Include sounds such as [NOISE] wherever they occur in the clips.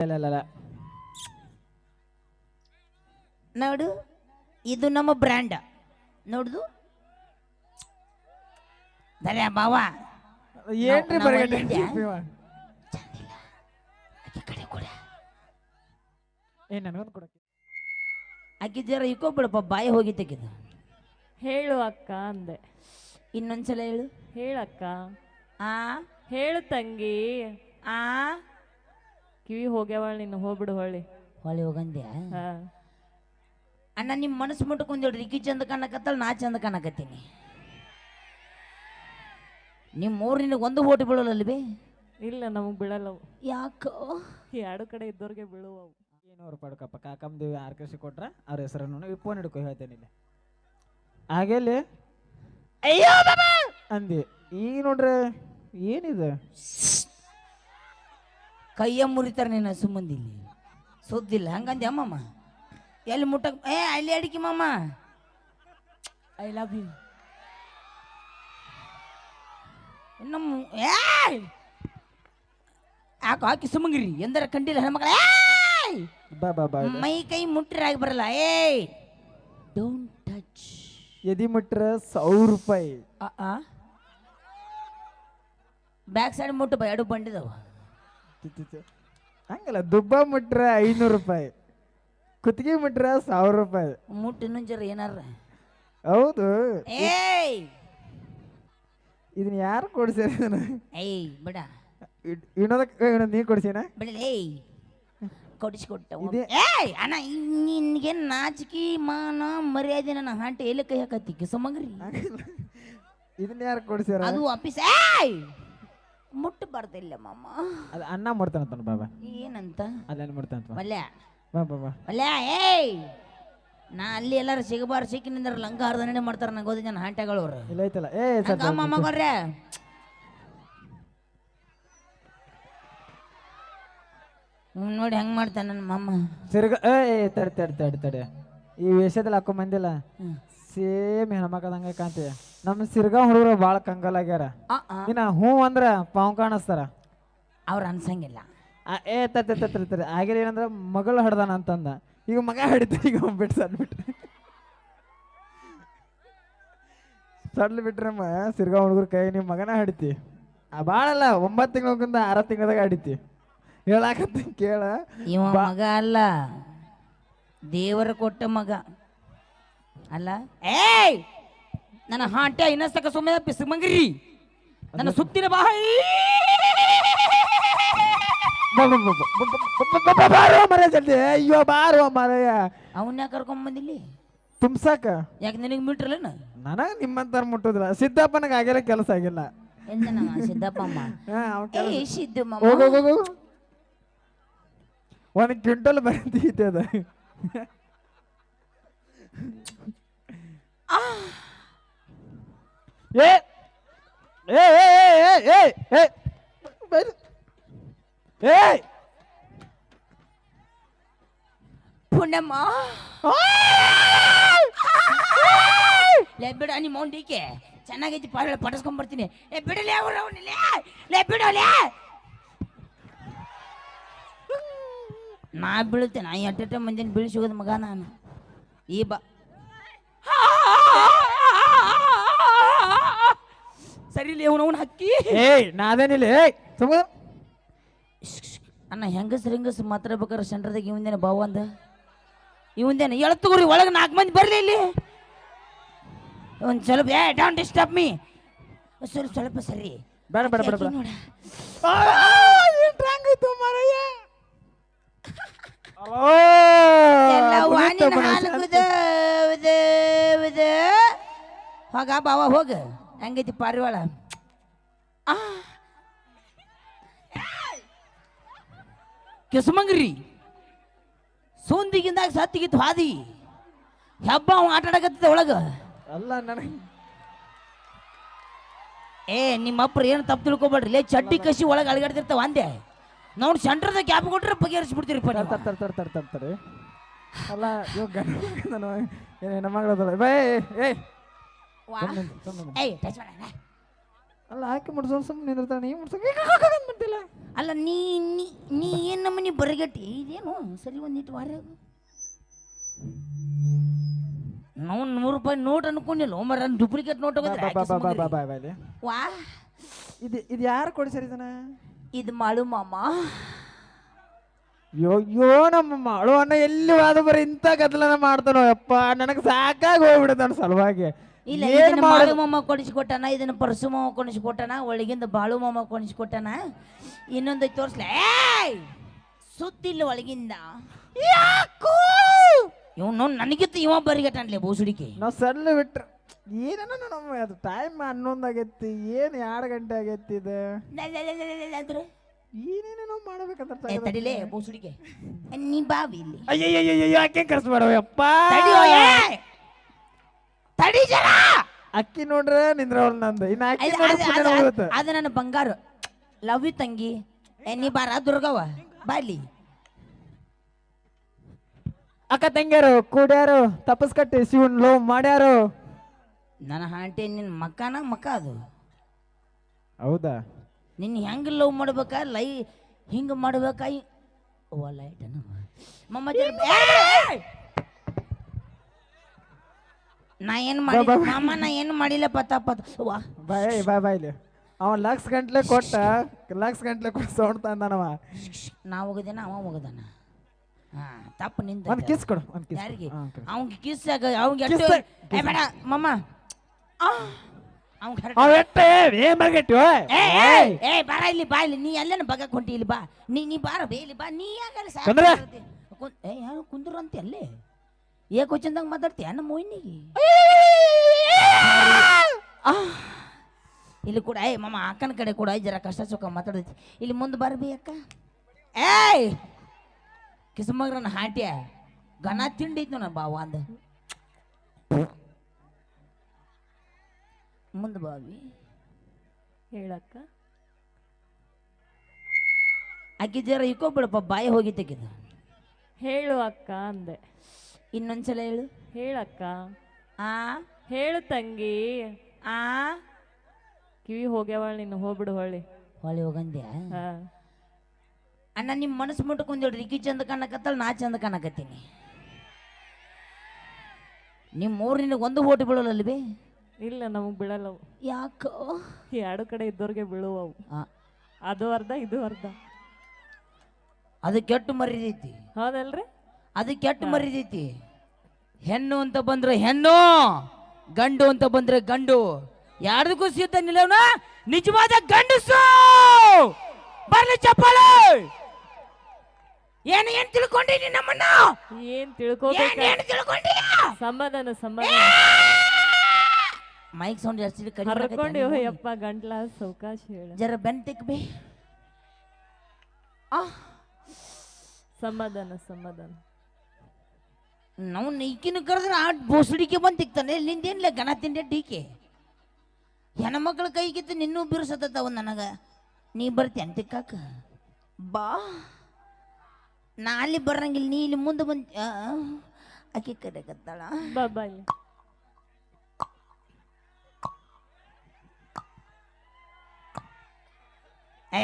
ಇಲ್ಲ ಇಲ್ಲ ಇಲ್ಲ ನೋಡು ಇದು ನಮ್ಮ ಬ್ರ್ಯಾಂಡ್. ನೋಡುದು. ದರ್ಯಾ ಬಾವ ಏನ್ರಿ ನಾವು ಬರಗಟ್ಟಿ? ಒಳ್ಳೆದ್ಯಾ? ನೀವು? ಆಕಿ ಕಡೆ ಕೊಡ. ಏ ನನಗೊಂದು ಕೊಡಕ್ಕೆ ಆಕಿ ಜರ ಇಕ್ಕೋಬಿಡಪ್ಪ ಬಾಯಿ ಹೋಗಿ ತೆಗೆದು. ಹೇಳು ಅಕ್ಕ ಅಂದೆ. ಇನ್ನೊಂದ್ಸಲ ಹೇಳು. ಹೇಳಕ್ಕ. ಆ? ಹೇಳು ತಂಗಿ. ಆ? ಕಿವಿ ಹೋಗ್ಯಾವಳ ನೀನು ಹೋಗ್ಬಿಡು ಹೊಳ್ಳಿ. ಹೊಳಿ ಹೋಗಂದ್ಯ? ಹಾ. ಅಣ್ಣ ನಿಮ್ಮ ಮನಸ್ಸು ಮುಟ್ಕೊಂಡಿಡ್ರಿ ಈಕಿ ಚಂದ ಕಾಣಕತ್ತಲ್ಲ ನಾ ಚಂದ ಕಾಣಕತ್ತೀನಿ. ನಿಮ್ಮ ಮೂರು ನಿನಗೆ ಒಂದು ಓಟ್ ಬೀಳಲ್ಲಲ್ವೇ ಇಲ್ಲ ನಮಗ್ ಬೀಳಲ್ಲವು. ಯಾಕೋ? ಎರಡು ಕಡೆ ಇದ್ದವ್ರಿಗೆ ಬೀಳುವವು. ಏನೂರು ಪಡ್ಕಪ್ಪ ಕಾಕಮ್ದೇವಿ ಆರ್ಕೇಶಿ ಕೊಟ್ರ ಅವ್ರ ಹೆಸರನ್ನು ಫೋನ್ ಹಿಡ್ಕೊ ಹೇಳ್ತೇನೆ ಇಲ್ಲಿ. ಹಾಗೆಲ್ಲಿ? ಅಯ್ಯೋ ಬಾಬಾ! ಅಂದಿ ಈಗ ನೋಡ್ರಿ ಏನಿದೆ? ಕೈಯ ಮುರಿತಾರೆ ನಿನ್ನ ಸುಮ್ಮಂದಿಲ್ಲಿ. ಸುದ್ದಿಲ್ಲ. ಹಂಗಂದೆ ಅಮ್ಮಮ್ಮ. ಎಲ್ಲಿ ಮುಟ್ಟಕ್ ಏ ಅಲ್ಲಿ ಅಡಿಕೆ ಮಮ್ಮ ಐ ಲವ್ ಯು ನಮ್ಮ ಏಯ್! ಯಾಕೆ ಹಾಕಿ ಸುಮಂಗಿರಿ? ಎಂದರ ಕಂಡಿಲ್ಲ ಹೆಣ್ಮಕ್ಳ? ಬಾ ಬಾ ಬಾ ಮೈ ಕೈ ಮುಟ್ರಾಗಿ ಬರಲ್ಲ. ಏಯ್! ಡೋಂಟ್ ಟಚ್ ಎದಿ ಮುಟ್ರ ಸಾವಿರ ರೂಪಾಯಿ. ಬ್ಯಾಕ್ ಸೈಡ್ ಮುಟ್ಟು ಬಾ. ಎರಡು ಬಂಡಿದವ. ಹಂಗಲ್ಲ ದುಬ್ಬ ಮುಟ್ರ ಐನೂರು ರೂಪಾಯಿ ಕುತ್ತಿಗೆ ಮುಟ್ರ ಸಾವಿರ ರೂಪಾಯಿ. ಮುಟ್ಟು ಇನ್ನೊಂದ್ ಜರ ಏನಾರ? ಹೌದು. ಏಯ್! ಇದನ್ನ ಯಾರು ಕೊಡ್ಸ್ಯಾರ ಇದನ್ನ? ಏಯ್ ಬಿಡ. ನೀನು ನೀ ಬಿಡ ಏಯ್. ಕೊಡಿಸ್ಕೊಟ್ಟ ಏಯ್ ಅಣ್ಣ ನಿನ್ಗೆ ನಾಚಿಕೆ ಮಾನ ಮರ್ಯಾದೆ ನನ್ನ ಹಾಂಟೆ ಎಲ್ಲಿ ಕೈ ಹಾಕತ್ತಿ? ಕಿಸಮಗ್ರಿ. ಇದನ್ನ ಯಾರು ಕೊಡ್ಸ್ಯಾರ ಅದು ಆಫೀಸ್ ಏಯ್! ಮುಟ್ಟಬಾರ್ದಿಲ್ಲ ಮಾಮ. ಅದು ಅಣ್ಣ ಮಾಡ್ತಾನಂತ ಬಾಬಾ. ಏನಂತ? ಅಲ್ಲೇನು ಮಾಡ್ತಾನಂತ ಮಲ್ಯ. ಬಾ ಬಾ ಬಾ. ಮಲ್ಯ ಏಯ್! ನಾ ಅಲ್ಲಿ ಎಲ್ಲಾರು ಸಿಗಬಾರ ಸಿಕ್ಕಿನಿಂದ್ರ ಲಂಗ ನಡೆ ಮಾಡ್ತಾರ ನಂಗೆ ಓದಿ ನನ್ನ ಹಾಂಟೆಗಳು ಅವ್ರು. ಇಲ್ಲ ಐತಲ್ಲ. ಏ ಸರ್ ಹಂಗ ಮಾಮಗಳ್ರೆ ಹ್ಮ್, ನೋಡಿ ಹೆಂಗ್ ಮಾಡ್ತಾನ ನನ್ನ ಮಾಮ. ಸಿರ್ಗ ಏ ಏ, ತಡಿ ತಡಿ ತಡಿ ತಡಿ. ಈ ವೇಷದಲ್ಲಿ ಹಾಕೊಂಡ್ ಬಂದಿಲ್ಲ. ಹ್ಮ್. ಸೇಮ್ ಹೆಣ್ಮಕ್ಳದಂಗೆ ಕಾಣ್ತೀಯ ನಮ್ಮ ಸಿರ್ಗಾ ಹುಡುಗರು ಭಾಳ ಕಂಗಲಾಗ್ಯಾರ ಇನ್ನ ಹ್ಞೂ ಅಂದ್ರ ಪಾವ್ ಕಾಣಿಸ್ತಾರ. ಅವ್ರು ಅನ್ಸಂಗಿಲ್ಲ. ಆ, ಏ ತತ್ತ ತತ್ತ ತರಿ ಆಗಿಲ್ಲ ಏನಂದ್ರ ಮಗಳು ಹಡ್ದಾನ ಅಂತಂದ. ಈಗ ಮಗ ಹಿಡಿತ ಈಗ ಬಿಟ್ಟು ಸಡ್ ಬಿಟ್ರೆ ಸಡ್ಲು ಬಿಟ್ರಮ್ಮ ಸಿರ್ಗಾ ಹುಡುಗರ ಕೈ ನಿಮ್ಮ ಮಗನ ಹಡಿತಿ. ಭಾಳಲ್ಲ ಒಂಬತ್ತು ತಿಂಗಳಿಂದ ಆರ ತಿಂಗಳದಾಗ ಹಡಿತಿ. ಹೇಳಾಕತ್ತಿ ಕೇಳ. ಇವ ಮಗ ಅಲ್ಲ ದೇವರ ಕೊಟ್ಟ ಮಗ. ಅಲ್ಲ? ಏಯ್! ನನ್ನ ಹಾಂಟ್ಯ ಇನ್ನಸ್ತಕ ಸುಮ್ಮನೆ ಬಿಸಿಮಂಗ್ರಿ ನನ್ನ ಸುತ್ತಿನ ಬಾಯಿ ಬಾರೋ ಮರ ಜಲ್ದಿ. ಅಯ್ಯೋ ಬಾರೋ ಮರಯ್ಯ ಅವನ್ನ ಕರ್ಕೊಂಡ್ ಬಂದಿಲ್ಲಿ? ತುಮ್ಸಾಕ ಯಾಕೆ ನಿನಗೆ ಮೀಟ್ರಲ್ಲ ನನಗೆ ನಿಮ್ಮಂತಾರ ಮುಟ್ಟುದಿಲ್ಲ. ಸಿದ್ದಪ್ಪನಿಗೆ ಆಗಿಲ್ಲ ಕೆಲಸ ಆಗಿಲ್ಲ. ಸಿದ್ದಪ್ಪಮ್ಮ? ಏ ಸಿದ್ದು ಹೋಗು ಹೋಗು, ಹೋಗು. ಒಂದ್ ಕ್ವಿಂಟಲ್ ಬರೀತಿದೆ ಅದ. ఏ ఏ ఏ ఏ ఏ ఏ ఏ పుణ్యమ్మా ಲೆಬ್ಬಿಡ ನಿಮ್ಮ ಮೌಂಡಿಕೆ ಚೆನ್ನಾಗೈತಿ ಪಾಳ ಪಟಸ್ಕೊಂಡ್ಬರ್ತೀನಿ ಏ ಬಿಡಲೇ ಅವ್ರು ಅವನಿಲ್ಲ ಲೇ ಬಿಡೋಲೆ ನಾ ಬೀಳ್ತೇನೆ ಎಟ್ಟ ಮಂದಿನ ಬೀಳ್ಸೋದ ಮಗ ನಾನು ಈ ಬಾ ಸರಿಲಿ ಅವನವನ ಅವನು ಹಕ್ಕಿ. ಏಯ್ ನಾದೇನಿಲ್ಲ ಏಯ್ ಸುಮ್ಮ ಅಣ್ಣ ಹೆಂಗಸ್ ಹೆಂಗಸ್ ಮಾತಾಡ್ಬೇಕಾರೆ ಸೆಂಟ್ರದಾಗ ಇವಂದೇನ ಬಾವು ಅಂದ? ಇವಂದೇನ ಎಳ್ತುಗುರಿ ಒಳಗೆ ನಾಲ್ಕು ಮಂದಿ ಬರಲಿ ಇಲ್ಲಿ. ಒಂದು ಸ್ವಲ್ಪ ಏ ಡೌನ್ ಡಿಸ್ಟರ್ಬ್ ಮೀ ಸ್ವಲ್ಪ ಸ್ವಲ್ಪ ಸರಿ. ಬೇಡ ಬೇಡ ಬೇಡ ಬೇಡ. ಏನ್ರಾಂಗಾಯ್ತು ಮಾರಯ್ಯ? [LAUGHS] ಹಾಲು. ಹೋಗ ಬಾವ ಹೋಗ. ಹೆಂಗೈತಿ ಪಾರಿವಾಳ. ಕೆಸಮಂಗ್ರಿ. ಸೋಂದಿಗಿಂದಾಗ ಸತ್ತಿಗಿತ್ತು ಹಾದಿ. ಹಬ್ಬ ಅವ ಆಟ ಆಡಕತ್ತಿದ್ದ ಒಳಗ. ಅಲ್ಲ ನನಗೆ ಏ ನಿಮ್ಮ ಏನು ತಪ್ಪು ತಿಳ್ಕೊಬೇಡ್ರಿ. ಲೇ ಚಡ್ಡಿ ಕಸಿ ಒಳಗೆ ಅಳಗಾಡ್ತಿರ್ತಾವ ಅಂದೆ. ನೋಡಿ ಸೆಂಟ್ರದ ಕ್ಯಾಪ್ ಕೊಟ್ರೆ ಬಗೆಹರಿಸ್ಬಿಡ್ತೀರಿ ತರ್ ತರ್ ತರ್ ತರ್ ತರ್ ತರ್ ತರ್ ಅಲ್ಲ ಇವ್ ಗಂಡ ನಾನು ಏನು ಹೆಣ್ಮಗಳದಲ್ಲ ಬೇ ಏಯ್ ಸುಮ್ನೆ- ಏಯ್ ಟಚ್ ಮಾಡ ಅಲ್ಲ ಆಕೆ ಮುಡ್ಸೋ ಸುಮ್ಮನೆ ನಿಂದಿರ್ತಾನೆ ನೀವು ಮುಡ್ಸೋ ಬಿಡ್ತಿಲ್ಲ ಅಲ್ಲ ನೀ ನೀ ನೀ ಏನು ನಮ್ಮನಿ ಬರಗಟ್ಟಿ? ಇದೇನು? ಸರಿ ಒಂದಿಟ್ಟು ವಾರ ನಾವು ನೂರು ರೂಪಾಯಿ ನೋಟ್ ಅನ್ಕೊಂಡಿಲ್ಲ ಮರ ಡೂಪ್ಲಿಕೇಟ್ ನೋಟ್ ಬಾ ಬಾ ಬಾ ಬಾ ಬಾ ಬಾ ಬಾಯ್ಲಿ ವಾ ಇದು ಇದು ಯಾರು ಕೊಡಿಸ್ಯಾರ ಇದನ್ನ? ಇದು ಮಾಡು ಮಾಮ. ಯೋ ಯೋ ನಮ್ಮ ಮಾಡು ಅಣ್ಣ ಎಲ್ಲಿ ವಾದ ಬರೀ ಇಂಥ ಗದ್ದಲನ ಮಾಡ್ತಾನೋ ಯಪ್ಪ ನನಗೆ ಸಾಕಾಗಿ ಹೋಗ್ಬಿಡುತ್ತೆ ನನ್ನ ಸಲುವಾಗಿ. ಇಲ್ಲ ಏನ್ ಇದನ್ನ ಮಾಡು ಮಾಡೋದು ಮಾಮ ಕೊಡಿಸ್ಕೊಟ್ಟಾನ ಇದನ್ನ ಪರಸು ಮಾಮ ಕೊಡಿಸ್ಕೊಟ್ಟಾನ ಒಳಗಿಂದ ಬಾಳು ಮಾಮ ಕೊಡಿಸ್ಕೊಟ್ಟಾನ. ಇನ್ನೊಂದು ತೋರಿಸ್ಲ ಏಯ್! ಸುತ್ತಿಲ್ಲ ಒಳಗಿಂದ. ಯಾಕೋ? ಇವನು ನನಗಿತ್ತು ಇವ ಬರಿಗಟ್ಟನ್ಲೆ ಬೋಸುಡಿಕೆ. ನಾವು ಸಣ್ಣ ಬಿಟ್ರು. ಏನೇನೋ ನಮ್ಮ ಅದು ಟೈಮ್ ಹನ್ನೊಂದು ಆಗೈತಿ ಏನು ಎರಡು ಗಂಟೆ ಆಗೈತಿ ಇದು? ಅಂದ್ರೆ. ಏನೇನೇನೋ ಮಾಡ್ಬೇಕಂತ ಏ ತಡಿಲೇ ಬೋಸುಡಿಕೆ. ನೀ ಬಾವಿ ಇಲ್ಲಿ. ಅಯ್ಯಯ್ಯಯ್ಯೋ ಯಾಕೆ ಕರ್ಸು ಯಪ್ಪ ತಡಿಯೋ ಏ ಅಕ್ಕಿ ನೋಡ್ರೆ ನಿಂದ್ರೆ ನಂದು. ಇನ್ನು ಅಕ್ಕಿ ಅದು- ನೋಡ್ರೆ ನನ್ನ ಬಂಗಾರ. ಲವ್ ಯು ತಂಗಿ. ಏ ನೀ ಬಾರ ದುರ್ಗವ್ವ. ಬಾಲಿ ಅಕ್ಕ ತಂಗ್ಯಾರು ಕೂಡ್ಯಾರು ತಪಸ್ ಕಟ್ಟಿ ಶಿವನ್ ಲೋ ಮಾಡ್ಯಾರು? ನನ್ನ ಹಾಂಟಿ ನಿನ್ನ ಮಕ್ಕನ ಮಕ್ಕ ಅದು. ಹೌದಾ? ನಿನ್ನ ಹೆಂಗೆ ಲವ್ ಮಾಡ್ಬೇಕ ಲೈ ಹಿಂಗೆ ಮಾಡ್ಬೇಕ ಹಿ- ಓ ಲೈಟ್ ಮಮ್ಮ! ನಾ ಏನು ಮಾಡಿ ಮಾಮ ನಾ ಏನು ಮಾಡಿಲ್ಲ ಪತ ಪತ ವಾ ಬಾಯ್ ಬಾಯ್ ಬಾಯ್ಲಿ ಅವ ಲಕ್ಷ ಗಂಟ್ಲೆ ಕೊಟ್ಟ ಲಕ್ಷ ಗಂಟ್ಲೆ ಕೊಟ್ಟು ಸೌಂಡ್ ತಂದನವ. ನಾ ಹೋಗದೇನ ಅವ ಹೋಗದಾನ. ಹಾ ತಪ್ಪು ನಿಂದ ಒಂದ್ ಕಿಸ್ ಕೊಡು ಒಂದ್ ಕಿಸ್ ಯಾರಿಗೆ? ಹಾ, ಕಿಸ್ ಆಗ ಅವ್ನ್ಗೆ ಎಷ್ಟು Kiss- ಏ ಬೇಡ ಮಮ್ಮ ಅವ್ಗೆ ಹರಟ ಅವ ಎಟ್ಟೆ ಏನ್ ಏ ಏ, ಏ ಬಾರ ಇಲ್ಲಿ ಬಾ ಇಲ್ಲಿ ನೀ ಎಲ್ಲೇನ ಬಗಕ್ ಹೊಂಟಿ ಇಲ್ಲಿ ಬಾ. ನೀ ನೀ ಬಾರ ಬೇ ಇಲ್ಲಿ ಬಾ. ನೀ ಯಾಕಲ್ಲಿ ಸಾಕು ಕುಂದ್ರೆ. ಏ ಯಾರು ಕುಂದ್ರು ಅಂತ ಅಲ್ಲೇ? ಏ ಚಂದಂಗ ಮಾತಾಡ್ತೀಯ ನಮ್ಮ ಮೊಯ್ನಿಗೆ ಇಲ್ಲಿ ಕೂಡ ಏ ಮಮ್ಮ ಅಕ್ಕನ ಕಡೆ ಕೂಡ ಜರ ಕಷ್ಟ ಸುಖ ಮಾತಾಡೈತಿ ಇಲ್ಲಿ ಮುಂದೆ ಬರ್ಬಿ ಅಕ್ಕ. ಏಯ್! ಕಿಸ್ಮಗ್ರನ ಹಾಟ್ಯ. ಘನ ತಿಂಡಿ ಐತಿ ನನ್ನ ಬಾವ ಅಂದ. ಮುಂದೆ ಬಾವಿ. ಹೇಳಕ್ಕ. ಅಕ್ಕಿ ಜರ ಇಕ್ಕೋಬಿಡಪ್ಪ ಬಾಯಿ ಹೋಗಿ ತೆಗೆದು. ಹೇಳು ಅಕ್ಕ ಅಂದೆ. ಇನ್ನೊಂದ್ಸಲ ಹೇಳು. ಹೇಳಕ್ಕ. ಆ? ಹೇಳು ತಂಗಿ. ಆ? ಕಿವಿ ಹೋಗ್ಯಾವಳ ನೀನು ಹೋಗ್ಬಿಡು ಹೊಳ್ಳಿ. ಹೊಳಿ ಹೋಗಂದ್ಯ? ಹಾ. ಅಣ್ಣ ನಿಮ್ಮ ಮನಸ್ಸು ಮುಟ್ಕೊಂಡ್ ರಿಕಿ ಚಂದ ಕಾಣಕತ್ತಲ್ಲ ನಾ ಚಂದ ಕಾಣಕತ್ತೀನಿ. ನಿಮ್ಮ ಊರು ನಿನಗೆ ಒಂದು ಓಟ್ ಬೀಳಲ್ಲಲ್ವೇ ಇಲ್ಲ ನಮಗ್ ಬೀಳಲ್ಲವು. ಯಾಕೋ? ಎರಡು ಕಡೆ ಇದ್ದವ್ರಿಗೆ ಬೀಳುವವು. ಆ, ಅದು ಅರ್ಧ ಇದು ಅರ್ಧ. ಅದು ಕೆಟ್ಟು ಮರಿದೈತಿ ಹೌದಲ್ರಿ? ಅದು ಕೆಟ್ಟು ಮರಿದೈತಿ ಹೆಣ್ಣು ಅಂತ ಬಂದ್ರೆ ಹೆಣ್ಣು! ಗಂಡು ಅಂತ ಬಂದ್ರೆ ಗಂಡು. ಯಾರ್ದಕ್ಕೂ ಸಿದ್ಧ ನಿಲ್ಲವನ ನಿಜವಾದ ಗಂಡಸು! ಬರ್ಲಿ ಚಪ್ಪಾಳೆ! ಏನು ಏನ್ ತಿಳ್ಕೊಂಡಿನಿ ನಮ್ಮನ್ನ? ಏನ್ ಏನ್ ಏನು ತಿಳ್ಕೊಂಡಿಲ್ಲ ಸಮಾಧಾನ ಸಮಾಧಾನ ಮೈಕ್ ಸೌಂಡ್ ಜಾಸ್ತಿ ಕಡಿಮೆ ಹರ್ಕೊಂಡಿ ಆಗೈತೆ. ಯಪ್ಪ ಗಂಟ್ಲ ಸೌಕಾಶ ಹೇಳ. ಜರ ಬೆನ್ ಬಿ. ಆ ಸಮಾಧಾನ ಸಮಾಧಾನ ನಾವು ಈಕಿನ ಕರೆದ್ರೆ ಆ ಬೋಸಡಿಕೆ ಬಂದು ತಿಕ್ತಾನೆ. ಇಲ್ಲಿಂದೇನಿಲ್ಲ ಗಣ ತಿಂಡೆ ಟೀಕೆ? ಹೆಣ್ಮಕ್ಳ ಕೈಗಿತ್ತು ನಿನ್ನೂ ಬಿರುಸತ್ತವ ನನಗೆ. ನೀ ಬರ್ತಿ ಅಂತಿಕ್ಕಾಕ ಬಾ. ನಾ ಅಲ್ಲಿ ಬರಂಗಿಲ್ಲ ನೀ ಇಲ್ಲಿ ಮುಂದೆ ಬಂದ ಆಕೆ ಆಕಿ ಬಾಬಾ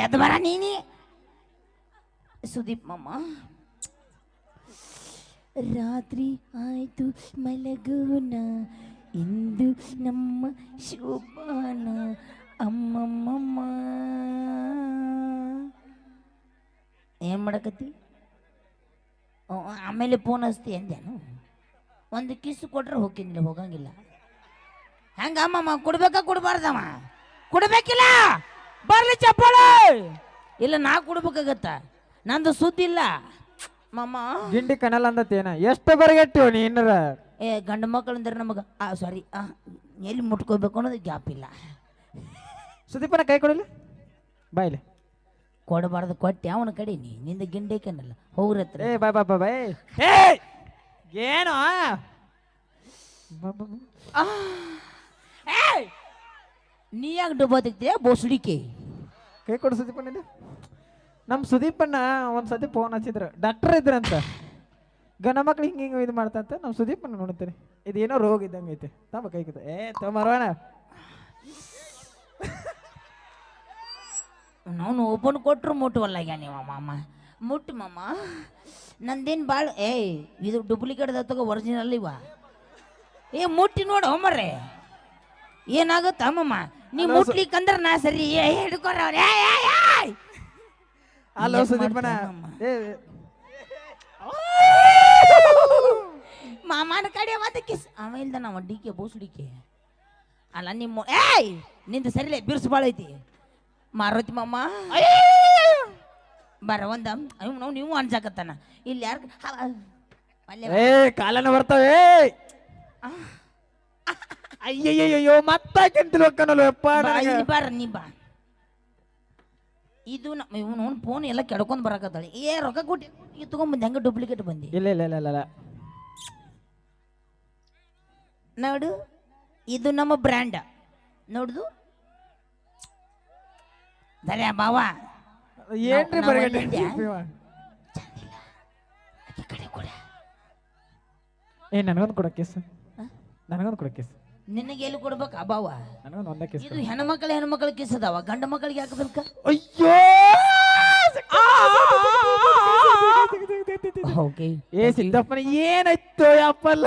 ಅದು ಬರ ನೀನಿ. ಸುದೀಪ್ ಮಾಮ. ರಾತ್ರಿ ಆಯ್ತು, ಮಲಗೋಣ. ಇಂದು ನಮ್ಮ ಶೋಭಾನ. ಅಮ್ಮಮ್ಮಮ್ಮ. ಏನ್ ಮಾಡಕತ್ತಿ? ಆಮೇಲೆ ಫೋನ್ ಹಚ್ತಿ ಅಂದೇನು ಒಂದು ಕಿಸ್ ಕೊಟ್ರೆ ಹೋಗಿದ್ದಿಲ್ಲ ಹೋಗಂಗಿಲ್ಲ. ಹೆಂಗ ಅಮ್ಮಮ್ಮ, ಕೊಡ್ಬೇಕಾ, ಕೊಡ್ಬಾರ್ದಮ್ಮ? ಕೊಡ್ಬೇಕಿಲ್ಲ? ಬರ್ಲಿ ಚಪ್ಪಾಳೆ ಇಲ್ಲ, ನಾ ಕೊಡ್ಬೇಕಾಗತ್ತ? ನಂದು ಸುದ್ದಿ ಇಲ್ಲ. ಮಾಮ. ಗಿಂಡಿ ಕನಲ್ ಅಂದತ್ತೇನ ಎಷ್ಟು ಬರಗಟ್ಟಿವ್ ನೀನರ ಏ ಗಂಡು ಮಕ್ಕಳು ಅಂದ್ರೆ ನಮಗೆ ಆ ಸಾರಿ ಎಲ್ಲಿ ಮುಟ್ಕೋಬೇಕು ಅನ್ನೋದು ಗ್ಯಾಪ್ ಇಲ್ಲ. ಸುದೀಪನ ಕೈ ಕೊಡಿಲ್ಲ ಬಾಯ್ಲಿ ಕೊಡಬಾರ್ದು ಕೊಟ್ಟೆ ಅವನ ಕಡೆ ನೀ ನಿಂದ ಗಿಂಡೇಕನಲ್ಲ ಹೋಗ್ರ ಹತ್ರ. ಏ ಬಾಯ್ ಬಾಯ್ ಬಾಯ್ ಏ. ಏನು! ನೀ ಯಾಕೆ ಡುಬ್ಬ ತೆಗ್ತೀಯ ಬೋಸುಡಿಕೆ. ಕೈ ಕೊಡು ಸುದೀಪನ. ನಮ್ಮ ಸುದೀಪಣ್ಣ ಒಂದು ಸತಿ ಫೋನ್ ಹಚ್ಚಿದ್ರು. ಡಾಕ್ಟರ್ ಇದ್ರಂತ. ಗಂಡ ಮಕ್ಳು ಹಿಂಗೆ ಹಿಂಗೆ ಇದು ಮಾಡ್ತಂತ ನಮ್ಮ ಸುದೀಪಣ್ಣ ನೋಡ್ತೀನಿ. ಇದೇನೋ ರೋಗ ಇದ್ದಂಗೆ ಐತೆ. ತಮ್ಮ ಕೈ ಏ ತಮ್ಮರವಣ ನಾನು ಓಪನ್ ಕೊಟ್ಟರು ಮುಟ್ಟುವಲ್ಲ ಈಗ ನೀವು ಮಾಮ. ಮುಟ್ಟು ಮಾಮ. ನಂದೇನು ಭಾಳ ಏಯ್ ಇದು ಡೂಪ್ಲಿಕೇಟ್ ತಗೋ ಒರಿಜಿನಲ್ ಇವ. ಏ ಮುಟ್ಟಿ ನೋಡು ಹೋಮರ್ರೆ ಏನಾಗುತ್ತ ನೀವು ನೀ ಮುಟ್ಲಿಕ್ಕಂದ್ರೆ ನಾ ಸರಿ. ಏ ಹಿಡ್ಕೊರವ್ರೆ ಏಯ್ ಏಯ್ ಏ, ಅಲ್ಲ ಯಾಕ್ ಸುದೀಪನ ಮಾಮನ ಕಡೆ ಮತ್ತೆ ಕಿಸ್ ಅವ ಇಲ್ದ ನಾವು ಡಿಕೆ ಬೋಸುಡಿಕೆ. ಅಲ್ಲ ನಿಮ್ಮ ಏಯ್ನಿಂದ ಸರಿಲೆ ಬಿರ್ಸು ಭಾಳ ಐತಿ. ಮಾರುತಿ ಮಾಮ. ಬರ ಒಂದ ನಾವು ನೀವು ಅನ್ಸಾಕತ್ತಾನ. ಇಲ್ಲಿ ಯಾರು ಏ ಕಾಲನ ಬರ್ತಾವೆ ಅಯ್ಯಯ್ಯಯ್ಯೋ ಮತ್ತಾಕೆಂತಿಲ್ ಹೋಗ್ಕನಲ್ಲ ಯಪ್ಪ ನನಗೆ. ಬಾರ ನೀ ಬಾ. ಇದು ಇವನು ಫೋನ್ ಎಲ್ಲ ಕೆಡ್ಕೊಂಡು ಬರಕತ್ತಾಳೆ. ಏ ರೊಕ್ಕ ಕೊಟ್ಟಿ ಇದು ತಗೊಂಬಂದು ಹೆಂಗ ಡೂಪ್ಲಿಕೇಟ್ ಬಂದಿ. ಇಲ್ಲ ಇಲ್ಲ ಇಲ್ಲ ಇಲ್ಲ. ನೋಡು ಇದು ನಮ್ಮ ಬ್ರ್ಯಾಂಡ್ ನೋಡುದು. ದರ್ಯಾ ಬಾವ ಏನ್ರಿ ನಾವ್ ಬರಗಟ್ಟೆ ಅಲ್ಲಿದ್ಯಾ? ಏ ನನಗೊಂದು ಕೊಡ ಕೇಸ್. ನನಗೊಂದು ಕೊಡ ಕೇಸ್. ನಿನಗೆ ಎಲ್ಲಿ ಕೊಡ್ಬೇಕು? ಅಭಾವ ನನಗೊಂದು ಒಂದೇ ಕೇಸ್ ಇದು ಹೆಣ್ಮಕ್ಳು ಹೆಣ್ಮಕ್ಳು ಕಿಸ್ ಅದಾವ ಗಂಡ ಮಕ್ಕಳಿಗೆ ಹಾಕಬೇಕ ಅಯ್ಯೋ! ಓಕೆ. ಏ ಸಿದ್ದಪ್ಪನ ಏನಾಯ್ತು ಯಪ್ಪಲ್ಲ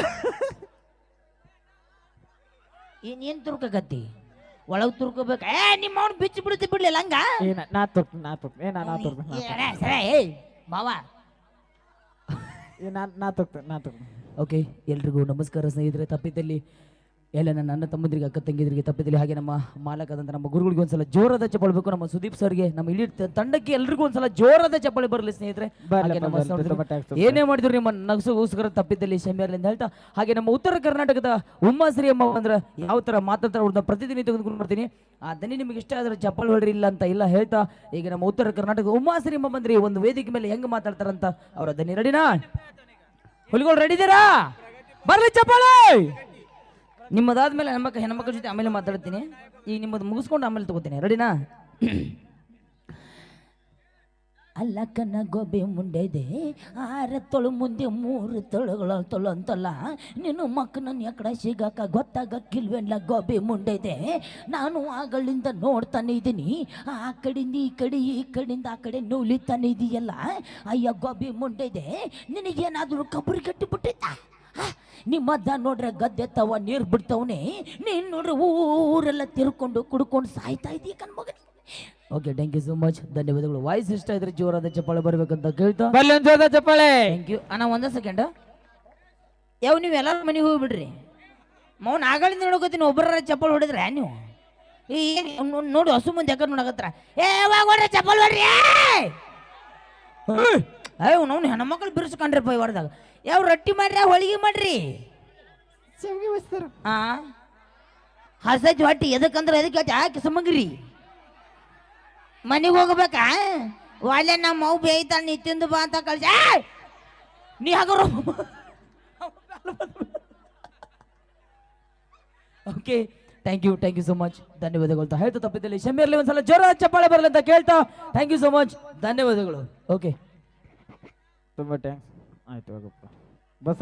ಏನ್ ಏನ್ ತುರ್ಕಕತ್ತಿ? ಒಳಗ್ ತುರ್ಕೋಬೇಕ? ಏ ನಿಮ್ಮ ಅವ್ನು ಬಿಚ್ಚಿ ಬಿಡುತ್ತೆ ಬಿಡ್ಲಿಲ್ಲ ಹಂಗ? ಏನ ನಾ- ತುರ್ಕ ನಾ ತುರ್ಕ ಏ ನಾ ನಾ ತೊಕ್ ಏ, ಸರಿ ಏಯ್ ಬಾವ ಏ ನಾ ನಾ ತೊಕ್ ನಾ ತುರ್ಕ ಓಕೆ ಎಲ್ರಿಗೂ ನಮಸ್ಕಾರ ಸ್ನೇಹಿತರೆ. ತಪ್ಪಿದ್ದಲ್ಲಿ ಎಲ್ಲ ನನ್ನ ಅಣ್ಣ ತಮ್ಮಂದಿರಿಗೆ ಅಕ್ಕ ತಂಗಿದ್ರಿಗೆ ತಪ್ಪಿದ್ದಲ್ಲಿ ಹಾಗೆ ನಮ್ಮ ಮಾಲಕದಂತ ನಮ್ಮ ಗುರುಗಳಿಗೆ ಒಂದ್ಸಲ ಜೋರಾದ ಚಪ್ಪಳಬೇಕು. ನಮ್ಮ ಸುದೀಪ್ ಸರ್ಗೆ ನಮ್ಮ ಇಲ್ಲಿ ತಂಡಕ್ಕೆ ಎಲ್ರಿಗೂ ಒಂದ್ಸಲ ಜೋರಾದ ಚಪ್ಪಳಿ ಬರಲಿ ಸ್ನೇಹಿತರೆ. ಹಾಗೆ ನಮ್ಮ ಏನೇ ಮಾಡಿದ್ರು ನಿಮ್ಮ ನಗಸುಗೋಸ್ಕರ ತಪ್ಪಿದ್ದಲ್ಲಿ ಶಮ್ಯರ್ಲಿಂದ ಹೇಳ್ತಾ ಹಾಗೆ ನಮ್ಮ ಉತ್ತರ ಕರ್ನಾಟಕದ ಉಮ್ಮಾಶ್ರೀ ಅಮ್ಮ ಅಂದ್ರೆ ಯಾವ ತರ ಮಾತಾಡ್ತಾರೆ ಅವ್ರನ್ನ ಪ್ರತಿದಿನ ತೆಗೆದುಕೊಂಡು ಬರ್ತೀನಿ. ಆ ದನಿ ನಿಮಗೆ ಇಷ್ಟ ಆದ್ರೆ ಚಪ್ಪಲ್ ಹೊಡ್ರಿ ಇಲ್ಲ ಅಂತ ಇಲ್ಲ ಹೇಳ್ತಾ ಈಗ ನಮ್ಮ ಉತ್ತರ ಕರ್ನಾಟಕ ಉಮ್ಮಾಶ್ರೀ ಅಮ್ಮ ಬಂದ್ರಿ ಒಂದು ವೇದಿಕೆ ಮೇಲೆ ಹೆಂಗ್ ಮಾತಾಡ್ತಾರಂತ ಅವ್ರ ದನಿ ರೆಡಿನಾ ಹುಲಿಗಳು ರೆಡಿ ಇದ್ದೀರಾ? ಬರ್ಲಿ ಚಪ್ಪಾಳೆ! ನಿಮ್ಮದಾದ್ಮೇಲೆ ಹೆಣ್ಮಕ್ಳು ಹೆಣ್ಮಕ್ಳ ಜೊತೆ ಆಮೇಲೆ ಮಾತಾಡ್ತೀನಿ. ಈಗ ನಿಮ್ಮದು ಮುಗಿಸ್ಕೊಂಡು ಆಮೇಲೆ ತಗೋತೀನಿ. ರೆಡಿನಾ [CLEARS THROAT] ಅಲ್ಲ ಕನ್ನ ಗೋಬಿ ಮುಂಡೆದೆ, ಆರ ತೊಳು ಮುಂದೆ ಮೂರು ತೊಳುಗಳ ತೊಳು ಅಂತಲ್ಲ. ನೀನು ಮಕ್ಕನ ಎಕಡೆ ಸಿಗಾಕ ಗೊತ್ತಾಗಕ್ಕಿಲ್ವೇನ್ಲ ಗೋಬಿ ಮುಂಡೆದೆ. ನಾನು ಆಗಳಿಂದ ನೋಡ್ತಾನೆ ಇದ್ದೀನಿ ಆ ಕಡೆಯಿಂದ ಈ ಕಡೆ, ಈ ಕಡೆಯಿಂದ ಆ ಕಡೆ ನೂಲಿತಾನೆ ಇದೆಯಲ್ಲ. ಅಯ್ಯ, ಗೋಬಿ ಮುಂಡೆದೆ, ನಿನಗೇನಾದರೂ ಕಬ್ಬರಿ ಕಟ್ಟಿ ಬಿಟ್ಟಿದ್ದ ನಿಮ್ಮದ್ದ ನೋಡ್ರೆ ಗದ್ದೆ ತವ ನೀರು ಬಿಡ್ತವನೆ. ನೀನು ನೋಡ್ರೆ ಊರೆಲ್ಲ ತಿರ್ಕೊಂಡು ಕುಡ್ಕೊಂಡು ಸಾಯ್ತಾ ಇದೀಯ ಕಣ್ಮಗ okay thank you so much ಧನ್ಯವಾದಗಳು. ವಾಯ್ಸ್ ಇಷ್ಟ ಇದ್ರೆ ಜೋರಾದ ಚಪ್ಪಾಳೆ ಬರ್ಬೇಕಂತ ಕೇಳ್ತಾ. ಬರ್ಲಿ ಒಂದ್ ಜೋರಾದ ಚಪ್ಪಾಳೆ. ಥ್ಯಾಂಕ್ ಯು ಅಣ್ಣ ಒಂದೇ ಸೆಕೆಂಡ್ ಯಾವ ನೀವು ಎಲ್ಲಾರು ಮನೆಗೆ ಹೋಗ್ಬಿಡ್ರಿ. ಮೌನ್ ಆಗಳಿಂದ ನೋಡ್ಕೋತೀನಿ ಒಬ್ಬರ ಚಪ್ಪಲ್ ಹೊಡಿದ್ರೆ ನೀವು? ಈ ನೋಡಿ ಹಸು ಮುಂದೆ ಯಾಕಂದ್ರೆ ನೋಡಕತ್ರ ಏ ಯಾವಾಗ ಹೊಡ್ರಿ ಚಪ್ಪಲ್ ಹೊಡ್ರಿ? ಅಯ್ಯೋ ನಾವು ಹೆಣ್ಮಕ್ಳು ಬಿರ್ಸ್ಕೊಂಡ್ರಪ್ಪ ಇವಾರ್ದಾಗ ಯಾವ ರೊಟ್ಟಿ ಮಾಡ್ರಿ ಹೋಳಿಗೆ ಮಾಡ್ರಿ? ಆ? ಹಸಜ್ ಹೊಟ್ಟಿ ಎದಕ್ಕಂದ್ರೆ ಎದಕ್ಕೆ? ಯಾಕೆ ಸಮಗ್ರಿ. ಮನೆಗೆ ಹೋಗ್ಬೇಕಾ? ವಾಲೆ ನಮ್ಮ ಮೌ ಬೇಯ್ತಾಳ ನೀ ತಿಂದು ಬಾ ಅಂತ ಕಳ್ಸ! ನೀ ಹಾಗರು okay thank you thank you so much ಧನ್ಯವಾದಗಳು. ಅಂತ ಹೇಳ್ತಾ ತಪ್ಪಿದ್ದಲ್ಲಿ ಶಮೀರ್ಲಿ ಒಂದ್ಸಲ ಜ್ವರ ಚಪ್ಪಾಳೆ ಬರಲಿ ಅಂತ ಕೇಳ್ತಾ ಥ್ಯಾಂಕ್ ಯು ಸೊ ಮಚ್ ಧನ್ಯವಾದಗಳು. ಓಕೆ ತುಂಬ ಟ್ಯಾಂಕ್ಸ್ ಆಯ್ತು ಹೋಗಪ್ಪ. ಬಸ್